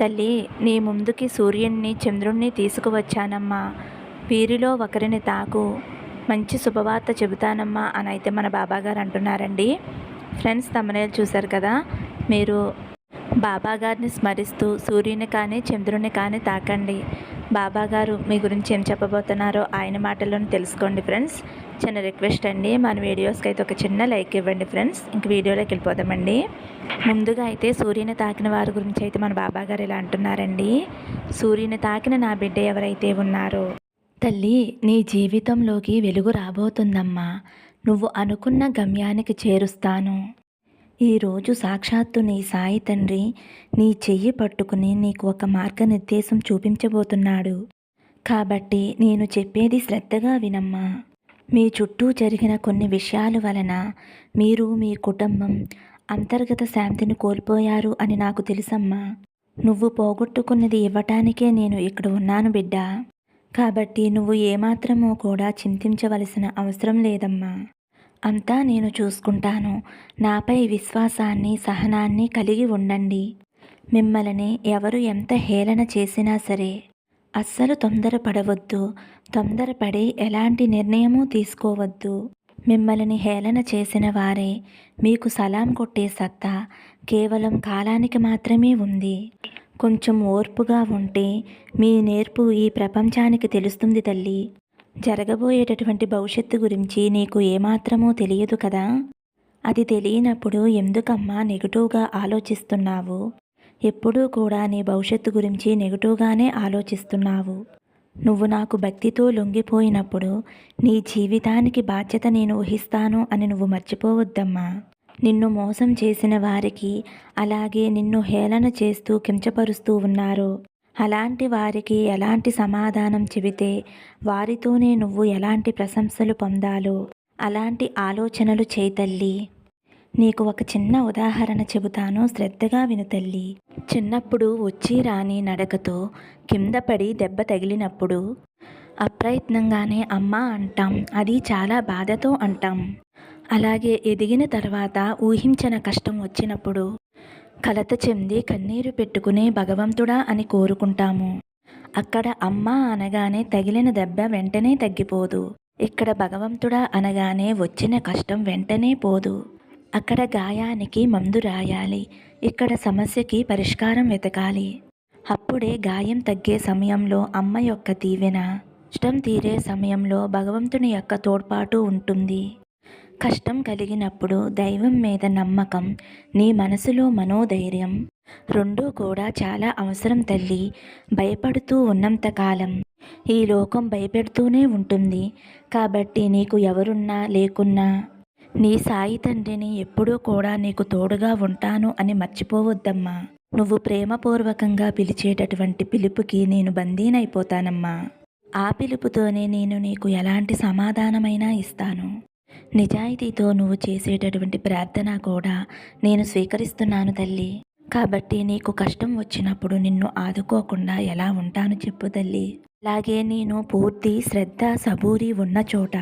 తల్లి నీ ముందుకి సూర్యుణ్ణి చంద్రుణ్ణి తీసుకువచ్చానమ్మా. వీరిలో ఒకరిని తాకు. మంచి శుభవార్త చెబుతానమ్మా అని అయితే మన బాబాగారు అంటున్నారండి. ఫ్రెండ్స్ తమనేలు చూశారు కదా? మీరు బాబాగారిని స్మరిస్తూ సూర్యుని కానీ చంద్రుని కానీ తాకండి. బాబాగారు మీ గురించి ఏం చెప్పబోతున్నారో ఆయన మాటలను తెలుసుకోండి ఫ్రెండ్స్. చిన్న రిక్వెస్ట్ అండి మన వీడియోస్కి అయితే ఒక చిన్న లైక్ ఇవ్వండి ఫ్రెండ్స్. ఇంక వీడియోలోకి వెళ్ళిపోదామండి. ముందుగా అయితే సూర్యుని తాకిన వారి గురించి అయితే మన బాబాగారు ఇలా అంటున్నారండి. సూర్యుని తాకిన నా బిడ్డ ఎవరైతే ఉన్నారో తల్లి నీ జీవితంలోకి వెలుగు రాబోతుందమ్మా. నువ్వు అనుకున్న గమ్యానికి చేరుస్తాను. ఈరోజు సాక్షాత్తు నీ సాయి తండ్రి నీ చెయ్యి పట్టుకుని నీకు ఒక మార్గనిర్దేశం చూపించబోతున్నాడు. కాబట్టి నేను చెప్పేది శ్రద్ధగా వినమ్మా. మీ చుట్టూ జరిగిన కొన్ని విషయాల వలన మీరు మీ కుటుంబం అంతర్గత శాంతిని కోల్పోయారు అని నాకు తెలుసమ్మా. నువ్వు పోగొట్టుకున్నది ఇవ్వటానికే నేను ఇక్కడ ఉన్నాను బిడ్డ. కాబట్టి నువ్వు ఏమాత్రమో కూడా చింతించవలసిన అవసరం లేదమ్మా. అంతా నేను చూసుకుంటాను. నాపై విశ్వాసాన్ని సహనాన్ని కలిగి ఉండండి. మిమ్మల్ని ఎవరు ఎంత హేళన చేసినా సరే అస్సలు తొందరపడవద్దు. తొందరపడి ఎలాంటి నిర్ణయమూ తీసుకోవద్దు. మిమ్మల్ని హేళన చేసిన వారే మీకు సలాం కొట్టే సత్తా కేవలం కాలానికి మాత్రమే ఉంది. కొంచెం ఓర్పుగా ఉంటే మీ నేర్పు ఈ ప్రపంచానికి తెలుస్తుంది తల్లి. జరగబోయేటటువంటి భవిష్యత్తు గురించి నీకు ఏమాత్రమూ తెలియదు కదా? అది తెలియనప్పుడు ఎందుకమ్మా నెగిటివ్గా ఆలోచిస్తున్నావు? ఎప్పుడూ కూడా నీ భవిష్యత్తు గురించి నెగిటివ్గానే ఆలోచిస్తున్నావు. నువ్వు నాకు భక్తితో లొంగిపోయినప్పుడు నీ జీవితానికి బాధ్యత నేను ఊహిస్తాను అని నువ్వు మర్చిపోవద్దమ్మా. నిన్ను మోసం చేసిన వారికి అలాగే నిన్ను హేళన చేస్తూ కించపరుస్తూ ఉన్నారు. అలాంటి వారికి ఎలాంటి సమాధానం చెబితే వారితోనే నువ్వు ఎలాంటి ప్రశంసలు పొందాలో అలాంటి ఆలోచనలు చేతల్లి నీకు ఒక చిన్న ఉదాహరణ చెబుతాను శ్రద్ధగా విను తల్లి. చిన్నప్పుడు వచ్చి రాని నడకతో కింద పడి దెబ్బ తగిలినప్పుడు అప్రయత్నంగానే అమ్మ అంటాం అది చాలా బాధతో అంటాం. అలాగే ఎదిగిన తర్వాత ఊహించిన కష్టం వచ్చినప్పుడు కలత చెంది కన్నీరు పెట్టుకుని భగవంతుడా అని కోరుకుంటాము. అక్కడ అమ్మ అనగానే తగిలిన దెబ్బ వెంటనే తగ్గిపోదు. ఇక్కడ భగవంతుడా అనగానే వచ్చిన కష్టం వెంటనే పోదు. అక్కడ గాయానికి మందు రాయాలి. ఇక్కడ సమస్యకి పరిష్కారం వెతకాలి. అప్పుడే గాయం తగ్గే సమయంలో అమ్మ యొక్క దీవెన ఇష్టం తీరే సమయంలో భగవంతుని యొక్క తోడ్పాటు ఉంటుంది. కష్టం కలిగినప్పుడు దైవం మీద నమ్మకం నీ మనసులో మనోధైర్యం రెండూ కూడా చాలా అవసరం తల్లి. భయపడుతూ ఉన్నంతకాలం ఈ లోకం భయపెడుతూనే ఉంటుంది. కాబట్టి నీకు ఎవరున్నా లేకున్నా నీ సాయి తండ్రిని ఎప్పుడూ కూడా నీకు తోడుగా ఉంటాను అని మర్చిపోవద్దమ్మా. నువ్వు ప్రేమపూర్వకంగా పిలిచేటటువంటి పిలుపుకి నేను బందీనైపోతానమ్మా. ఆ పిలుపుతోనే నేను నీకు ఎలాంటి సమాధానమైనా ఇస్తాను. నిజాయితీతో నువ్వు చేసేటటువంటి ప్రార్థన కూడా నేను స్వీకరిస్తున్నాను తల్లి. కాబట్టి నీకు కష్టం వచ్చినప్పుడు నిన్ను ఆదుకోకుండా ఎలా ఉంటాను చెప్పు తల్లి. అలాగే నేను పూర్తి శ్రద్ధ సబూరి ఉన్న చోట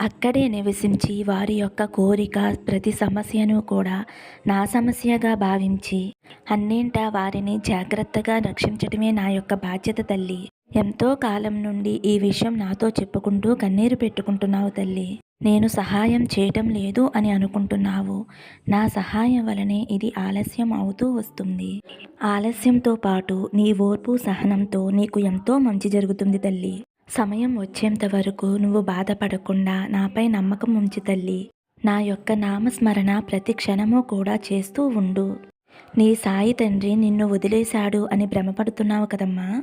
అక్కడే నివసించి వారి యొక్క కోరిక ప్రతి సమస్యను కూడా నా సమస్యగా భావించి అన్నింటా వారిని జాగ్రత్తగా రక్షించటమే నా యొక్క బాధ్యత తల్లి. ఎంతో కాలం నుండి ఈ విషయం నాతో చెప్పుకుంటూ కన్నీరు పెట్టుకుంటున్నావు తల్లి. నేను సహాయం చేయటం లేదు అని అనుకుంటున్నావు. నా సహాయం వలనే ఇది ఆలస్యం అవుతూ వస్తుంది. ఆలస్యంతో పాటు నీ ఓర్పు సహనంతో నీకు ఎంతో మంచి జరుగుతుంది తల్లి. సమయం వచ్చేంత వరకు నువ్వు బాధపడకుండా నాపై నమ్మకం ఉంచి తల్లి. నా యొక్క నామస్మరణ ప్రతి క్షణము కూడా చేస్తూ ఉండు. నీ సాయి తండ్రి నిన్ను వదిలేశాడు అని భ్రమపడుతున్నావు కదమ్మా.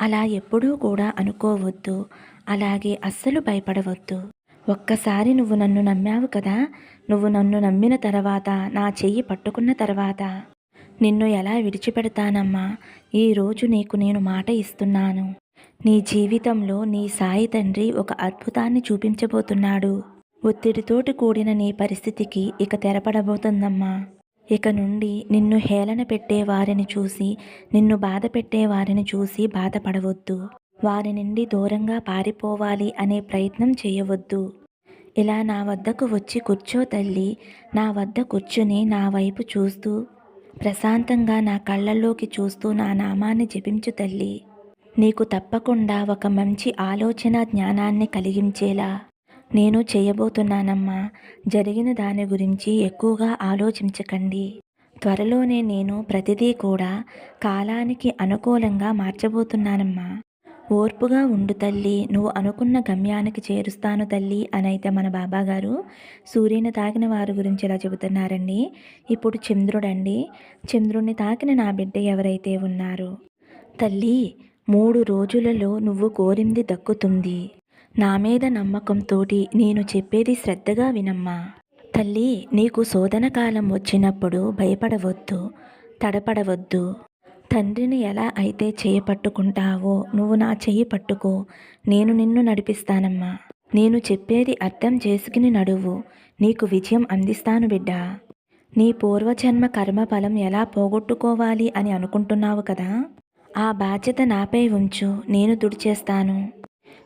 అలా ఎప్పుడూ కూడా అనుకోవద్దు. అలాగే అస్సలు భయపడవద్దు. ఒక్కసారి నువ్వు నన్ను నమ్మావు కదా నువ్వు నన్ను నమ్మిన తర్వాత నా చెయ్యి పట్టుకున్న తర్వాత నిన్ను ఎలా విడిచిపెడతానమ్మా? ఈరోజు నీకు నేను మాట ఇస్తున్నాను. నీ జీవితంలో నీ సాయి తండ్రి ఒక అద్భుతాన్ని చూపించబోతున్నాడు. ఒత్తిడితోటి కూడిన నీ పరిస్థితికి ఇక తెరపడబోతుందమ్మా. ఇక నుండి నిన్ను హేళన పెట్టే వారిని చూసి నిన్ను బాధ పెట్టే వారిని చూసి బాధపడవద్దు. వారి నుండి దూరంగా పారిపోవాలి అనే ప్రయత్నం చేయవద్దు. ఇలా నా వద్దకు వచ్చి కూర్చో తల్లి. నా వద్ద కూర్చుని నా వైపు చూస్తూ ప్రశాంతంగా నా కళ్ళల్లోకి చూస్తూ నా నామాన్ని జపించు తల్లి. నీకు తప్పకుండా ఒక మంచి ఆలోచన జ్ఞానాన్ని కలిగించేలా నేను చేయబోతున్నానమ్మా. జరిగిన దాని గురించి ఎక్కువగా ఆలోచించకండి. త్వరలోనే నేను ప్రతిదీ కూడా కాలానికి అనుకూలంగా మార్చబోతున్నానమ్మా. ఓర్పుగా ఉండు తల్లి నువ్వు అనుకున్న గమ్యానికి చేరుస్తాను తల్లి అని అయితే మన బాబాగారు. సూర్యుని తాకిన వారి గురించి ఇలా చెబుతున్నారండి. ఇప్పుడు చంద్రుడండి. చంద్రుణ్ణి తాకిన నా బిడ్డ ఎవరైతే ఉన్నారో? తల్లి మూడు రోజులలో నువ్వు కోరింది దక్కుతుంది. నా మీద నమ్మకంతోటి నేను చెప్పేది శ్రద్ధగా వినమ్మా. తల్లి నీకు శోధన కాలం వచ్చినప్పుడు భయపడవద్దు తడపడవద్దు. తండ్రిని ఎలా అయితే చేయి పట్టుకుంటావో నువ్వు నా చెయ్యి పట్టుకో. నేను నిన్ను నడిపిస్తానమ్మా. నేను చెప్పేది అర్థం చేసుకుని నడువు. నీకు విజయం అందిస్తాను బిడ్డా. నీ పూర్వజన్మ కర్మఫలం ఎలా పోగొట్టుకోవాలి అని అనుకుంటున్నావు కదా? ఆ బాధ్యత నాపై ఉంచు. నేను దుడిచేస్తాను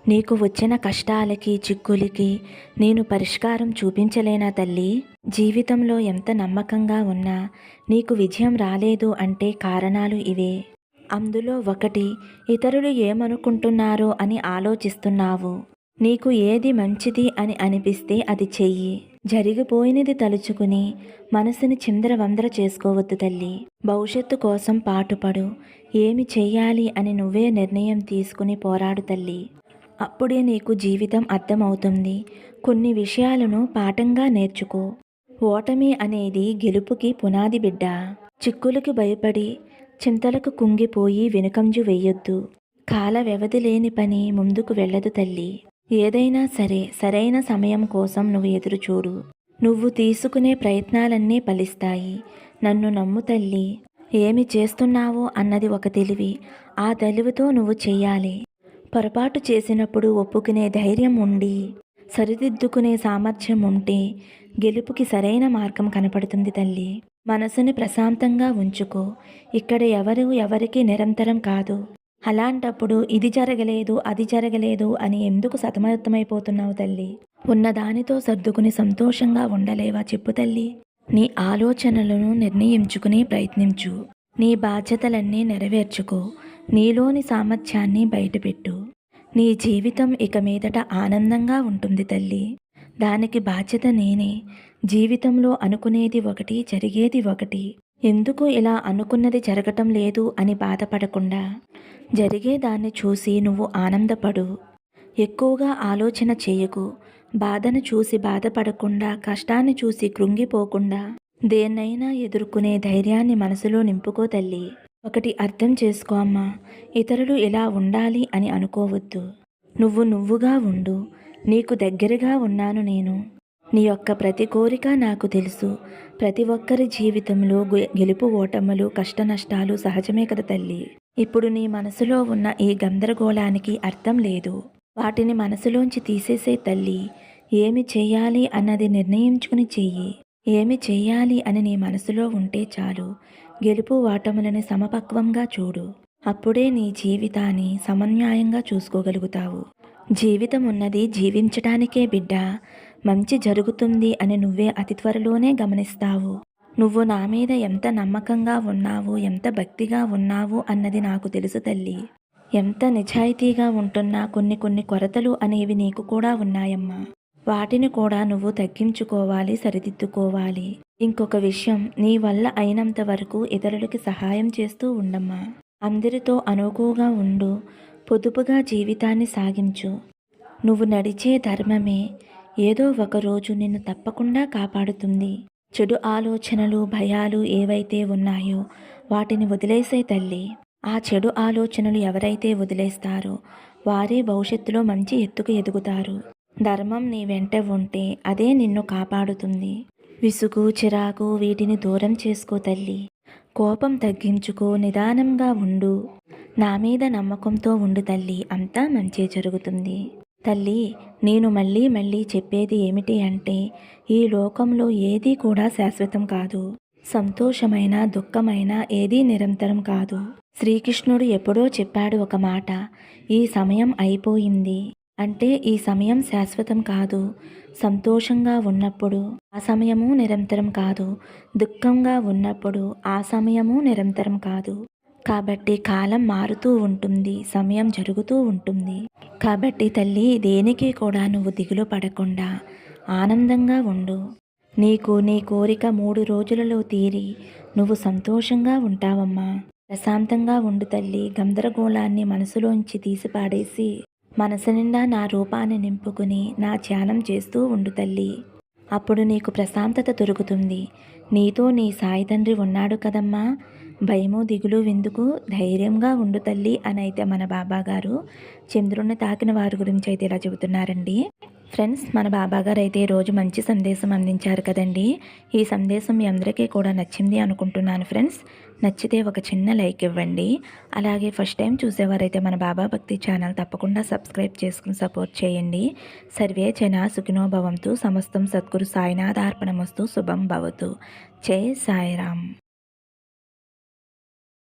నీకు వచ్చిన కష్టాలకి చిక్కులకి నేను పరిష్కారం చూపించలేనా తల్లి? జీవితంలో ఎంత నమ్మకంగా ఉన్నా నీకు విజయం రాలేదు అంటే కారణాలు ఇవే. అందులో ఒకటి ఇతరులు ఏమనుకుంటున్నారో అని ఆలోచిస్తున్నావు. నీకు ఏది మంచిది అని అనిపిస్తే అది చెయ్యి. జరిగిపోయినది తలుచుకుని మనసుని చిందరవందర చేసుకోవద్దు తల్లి. భవిష్యత్తు కోసం పాటుపడు. ఏమి చెయ్యాలి అని నువ్వే నిర్ణయం తీసుకుని పోరాడు తల్లి. అప్పుడే నీకు జీవితం అర్థమవుతుంది. కొన్ని విషయాలను పాఠంగా నేర్చుకో. ఓటమి అనేది గెలుపుకి పునాది బిడ్డ. చిక్కులకు భయపడి చింతలకు కుంగిపోయి వెనుకంజు వెయ్యొద్దు కాల వ్యవధి లేని పని ముందుకు వెళ్ళదు తల్లి. ఏదైనా సరే సరైన సమయం కోసం నువ్వు ఎదురుచూడు. నువ్వు తీసుకునే ప్రయత్నాలన్నీ ఫలిస్తాయి. నన్ను నమ్ము తల్లి. ఏమి చేస్తున్నావో అన్నది ఒక తెలివి. ఆ తెలివితో నువ్వు చెయ్యాలి పొరపాటు చేసినప్పుడు ఒప్పుకునే ధైర్యం ఉండి సరిదిద్దుకునే సామర్థ్యం ఉంటే గెలుపుకి సరైన మార్గం కనపడుతుంది తల్లి. మనసుని ప్రశాంతంగా ఉంచుకో. ఇక్కడ ఎవరు ఎవరికి నిరంతరం కాదు. అలాంటప్పుడు ఇది జరగలేదు అది జరగలేదు అని ఎందుకు సతమతమైపోతున్నావు తల్లి? ఉన్నదానితో సర్దుకుని సంతోషంగా ఉండలేవా చెప్పు తల్లి. నీ ఆలోచనలను నిర్ణయించుకుని ప్రయత్నించు. నీ బాధ్యతలన్నీ నెరవేర్చుకో. నీలోని సామర్థ్యాన్ని బయటపెట్టు. నీ జీవితం ఇక మీదట ఆనందంగా ఉంటుంది తల్లి. దానికి బాధ్యత నేనే. జీవితంలో అనుకునేది ఒకటి జరిగేది ఒకటి. ఎందుకు ఇలా అనుకున్నది జరగటం లేదు అని బాధపడకుండా. జరిగేదాన్ని చూసి నువ్వు ఆనందపడు. ఎక్కువగా ఆలోచన చేయకు. బాధను చూసి బాధపడకుండా కష్టాన్ని చూసి కృంగిపోకుండా. దేన్నైనా ఎదుర్కొనే ధైర్యాన్ని మనసులో నింపుకో తల్లి. ఒకటి అర్థం చేసుకో అమ్మా ఇతరులు ఇలా ఉండాలి అని అనుకోవద్దు. నువ్వు నువ్వుగా ఉండు నీకు దగ్గరగా ఉన్నాను నేను. నీ యొక్క ప్రతి కోరిక నాకు తెలుసు. ప్రతి ఒక్కరి జీవితంలో గె- గెలుపు ఓటములు కష్టనష్టాలు సహజమే కదా తల్లి. ఇప్పుడు నీ మనసులో ఉన్న ఈ గందరగోళానికి అర్థం లేదు. వాటిని మనసులోంచి తీసేసే తల్లి ఏమి చేయాలి అన్నది నిర్ణయించుకుని చెయ్యి. ఏమి చేయాలి అని నీ మనసులో ఉంటే చాలు. గెలుపు వాటములని సమపక్వంగా చూడు. అప్పుడే నీ జీవితాన్ని సమన్యాయంగా చూసుకోగలుగుతావు. జీవితం ఉన్నది జీవించటానికే బిడ్డ. మంచి జరుగుతుంది అని నువ్వే అతి త్వరలోనే గమనిస్తావు. నువ్వు నా మీద ఎంత నమ్మకంగా ఉన్నావు ఎంత భక్తిగా ఉన్నావు అన్నది నాకు తెలుసు తల్లి. ఎంత నిజాయితీగా ఉంటున్నా కొన్ని కొన్ని కొరతలు అనేవి నీకు కూడా ఉన్నాయమ్మా. వాటిని కూడా నువ్వు తగ్గించుకోవాలి సరిదిద్దుకోవాలి. ఇంకొక విషయం నీ వల్ల అయినంత వరకు ఇతరులకి సహాయం చేస్తూ ఉండమ్మా. అందరితో అనుకువగా ఉండు. పొదుపుగా జీవితాన్ని సాగించు. నువ్వు నడిచే ధర్మమే ఏదో ఒక రోజు నిన్ను తప్పకుండా కాపాడుతుంది. చెడు ఆలోచనలు భయాలు ఏవైతే ఉన్నాయో వాటిని వదిలేసే తల్లి. ఆ చెడు ఆలోచనలు ఎవరైతే వదిలేస్తారో వారే భవిష్యత్తులో మంచి ఎత్తుకు ఎదుగుతారు. ధర్మం నీ వెంట ఉంటే అదే నిన్ను కాపాడుతుంది. విసుగు చిరాకు వీటిని దూరం చేసుకో తల్లి. కోపం తగ్గించుకో నిదానంగా ఉండు. నా మీద నమ్మకంతో ఉండు తల్లి అంతా మంచి జరుగుతుంది. తల్లి నేను మళ్ళీ మళ్ళీ చెప్పేది ఏమిటి అంటే ఈ లోకంలో ఏదీ కూడా శాశ్వతం కాదు. సంతోషమైన దుఃఖమైన ఏదీ నిరంతరం కాదు. శ్రీకృష్ణుడు ఎప్పుడో చెప్పాడు ఒక మాట ఈ సమయం అయిపోయింది. అంటే ఈ సమయం శాశ్వతం కాదు సంతోషంగా ఉన్నప్పుడు ఆ సమయము నిరంతరం కాదు దుఃఖంగా ఉన్నప్పుడు ఆ సమయము నిరంతరం కాదు. కాబట్టి కాలం మారుతూ ఉంటుంది సమయం జరుగుతూ ఉంటుంది. కాబట్టి తల్లి దేనికి కూడా నువ్వు దిగులు పడకుండా ఆనందంగా ఉండు. నీకు నీ కోరిక మూడు రోజులలో తీరి నువ్వు సంతోషంగా ఉంటావమ్మా. ప్రశాంతంగా ఉండు తల్లి గందరగోళాన్ని మనసులోంచి తీసిపాడేసి మనసు నిండా నా రూపాన్ని నింపుకుని నా ధ్యానం చేస్తూ ఉండు తల్లి. అప్పుడు నీకు ప్రశాంతత దొరుకుతుంది. నీతో నీ సాయి తండ్రి ఉన్నాడు కదమ్మా. భయము దిగులు విందుకు ధైర్యంగా ఉండు తల్లి అని అయితే మన బాబా గారు చంద్రుణ్ణి తాకిన వారి గురించి అయితే ఇలా చెబుతున్నారండి. ఫ్రెండ్స్ మన బాబాగారు అయితే రోజు మంచి సందేశం అందించారు కదండి. ఈ సందేశం మీ అందరికీ కూడా నచ్చింది అనుకుంటున్నాను ఫ్రెండ్స్. నచ్చితే ఒక చిన్న లైక్ ఇవ్వండి. అలాగే ఫస్ట్ టైం చూసేవారైతే మన బాబా భక్తి ఛానల్ తప్పకుండా సబ్స్క్రైబ్ చేసుకుని సపోర్ట్ చేయండి. సర్వే జన సుఖినోభవంతు సమస్తం సద్గురు సాయినాథార్పణమస్తు శుభం భవతు. జై సాయిరామ్.